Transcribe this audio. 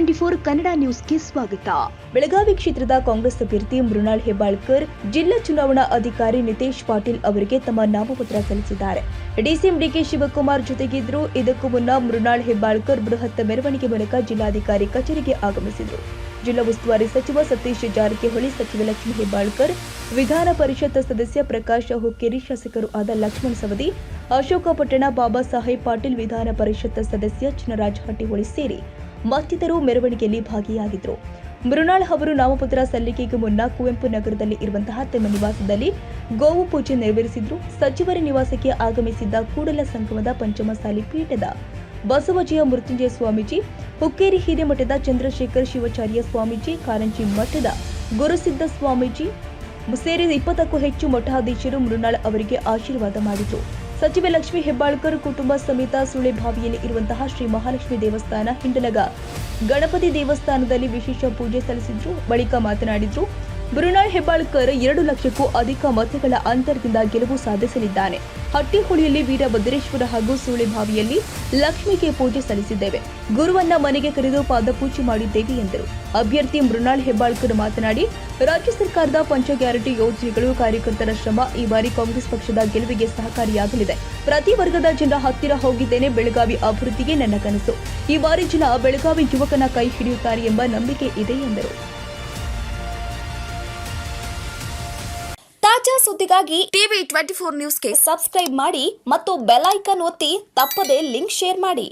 Twenty four Kannada ನ್ಯೂಸ್ಗೆ ಸ್ವಾಗತ. ಬೆಳಗಾವಿ ಕ್ಷೇತ್ರದ ಕಾಂಗ್ರೆಸ್ ಅಭ್ಯರ್ಥಿ ಮೃಣಾಲ್ ಹೆಬ್ಬಾಳ್ಕರ್, ಜಿಲ್ಲಾ ಚುನಾವಣಾ ಅಧಿಕಾರಿ ನಿತೇಶ್ ಪಾಟೀಲ್ ಅವರಿಗೆ ತಮ್ಮ ನಾಮಪತ್ರ ಸಲ್ಲಿಸಿದ್ದಾರೆ. ಡಿಸಿಎಂ ಡಿಕೆ ಶಿವಕುಮಾರ್ ಜೊತೆಗಿದ್ರು, ಇದಕ್ಕೂ ಮುನ್ನ ಮೃಣಾಲ್ ಹೆಬ್ಬಾಳ್ಕರ್ ಬೃಹತ್ ಮೆರವಣಿಗೆ ಮೂಲಕ ಜಿಲ್ಲಾಧಿಕಾರಿ ಕಚೇರಿಗೆ ಆಗಮಿಸಿದರು. ಜಿಲ್ಲಾ ಉಸ್ತುವಾರಿ ಸಚಿವ ಸತೀಶ್ ಜಾರಕಿಹೊಳಿ, ಸಚಿವ ಲಕ್ಷ್ಮೀ ಹೆಬ್ಬಾಳ್ಕರ್, ವಿಧಾನ ಪರಿಷತ್ ಸದಸ್ಯ ಪ್ರಕಾಶ್ ಹುಕ್ಕೇರಿ, ಶಾಸಕರು ಆದ ಲಕ್ಷ್ಮಣ ಸವದಿ, ಅಶೋಕಪಟ್ಟಣ ಬಾಬಾ ಸಾಹೇಬ್ ಪಾಟೀಲ್ ವಿಧಾನ ಪರಿಷತ್ ಸದಸ್ಯ ಚಿನ್ನರಾಜ್ ಹಟ್ಟಿಹೊಳಿ ಸೇರಿ ಮತ್ತಿತರರು ಮೆರವಣಿಗೆಯಲ್ಲಿ ಭಾಗಿಯಾಗಿದ್ದರು ಮೃಣಾಳ್ ಅವರು ನಾಮಪತ್ರ ಸಲ್ಲಿಕೆಗೆ ಮುನ್ನ ಕುವೆಂಪು ನಗರದಲ್ಲಿ ಇರುವಂತಹ ತಮ್ಮ ನಿವಾಸದಲ್ಲಿ ಗೋವು ಪೂಜೆ ನೆರವೇರಿಸಿದ್ರು. ಸಚಿವರ ನಿವಾಸಕ್ಕೆ ಆಗಮಿಸಿದ್ದ ಕೂಡಲ ಸಂಗಮದ ಪಂಚಮಸಾಲಿ ಪೀಠದ ಬಸವಜಿಯ ಮೃತ್ಯುಂಜಯ ಸ್ವಾಮೀಜಿ, ಹುಕ್ಕೇರಿ ಹಿರೇಮಠದ ಚಂದ್ರಶೇಖರ್ ಶಿವಾಚಾರ್ಯ ಸ್ವಾಮೀಜಿ, ಕಾರಂಜಿ ಮಠದ ಗುರುಸಿದ್ದ ಸ್ವಾಮೀಜಿ ಸೇರಿದ ಇಪ್ಪತ್ತಕ್ಕೂ ಹೆಚ್ಚು ಮಠಾಧೀಶರು ಮೃಣಾಳ್ ಅವರಿಗೆ ಆಶೀರ್ವಾದ ಮಾಡಿದರು. ಸಚಿವ ಲಕ್ಷ್ಮೀ ಹೆಬ್ಬಾಳ್ಕರ್ ಕುಟುಂಬ ಸಮೇತ ಸುಳೆಭಾವಿಯಲ್ಲಿ ಇರುವಂತಹ ಶ್ರೀ ಮಹಾಲಕ್ಷ್ಮಿ ದೇವಸ್ಥಾನ ಹಿಂಡಲಗ. ಗಣಪತಿ ದೇವಸ್ಥಾನದಲ್ಲಿ ವಿಶೇಷ ಪೂಜೆ ಸಲ್ಲಿಸಿದ್ರು, ಬಳಿಕ ಮಾತನಾಡಿದ್ರು ಮೃಣಾಲ್ ಹೆಬ್ಬಾಳ್ಕರ್ ಎರಡು ಲಕ್ಷಕ್ಕೂ ಅಧಿಕ ಮತಗಳ ಅಂತರದಿಂದ ಗೆಲುವು ಸಾಧಿಸಲಿದ್ದಾನೆ. ಹಟ್ಟಿಹುಳಿಯಲ್ಲಿ ವೀರಭದ್ರೇಶ್ವರ ಹಾಗೂ ಸೂಳೆಭಾವಿಯಲ್ಲಿ ಲಕ್ಷ್ಮಿಗೆ ಪೂಜೆ ಸಲ್ಲಿಸಿದ್ದೇವೆ. ಗುರುವನ್ನ ಮನೆಗೆ ಕರೆದು ಪಾದಪೂಜೆ ಮಾಡಿದ್ದೇವೆ ಎಂದರು. ಅಭ್ಯರ್ಥಿ ಮೃಣಾಲ್ ಹೆಬ್ಬಾಳ್ಕರ್ ಮಾತನಾಡಿ ರಾಜ್ಯ ಸರ್ಕಾರದ ಪಂಚ ಗ್ಯಾರಂಟಿ ಯೋಜನೆಗಳು ಕಾರ್ಯಕರ್ತರ ಶ್ರಮ ಈ ಬಾರಿ ಕಾಂಗ್ರೆಸ್ ಪಕ್ಷದ ಗೆಲುವಿಗೆ ಸಹಕಾರಿಯಾಗಲಿದೆ. ಪ್ರತಿ ವರ್ಗದ ಜನರ ಹತ್ತಿರ ಹೋಗಿದ್ದೇನೆ, ಬೆಳಗಾವಿ ಅಭಿವೃದ್ಧಿಗೆ ನನ್ನ ಕನಸು. ಈ ಬಾರಿ ಜನ ಬೆಳಗಾವಿ ಯುವಕನ ಕೈ ಹಿಡಿಯುತ್ತಾರೆ ಎಂಬ ನಂಬಿಕೆ ಇದೆ ಎಂದರು. ತಾಜಾ ಸುದ್ದಿಗಾಗಿ ಟಿವಿ ಟ್ವೆಂಟಿ ಫೋರ್ ನ್ಯೂಸ್ಗೆ ಸಬ್ಸ್ಕ್ರೈಬ್ ಮಾಡಿ ಮತ್ತು ಬೆಲ್ ಐಕನ್ ಒತ್ತಿ ತಪ್ಪದೇ ಲಿಂಕ್ ಶೇರ್ ಮಾಡಿ.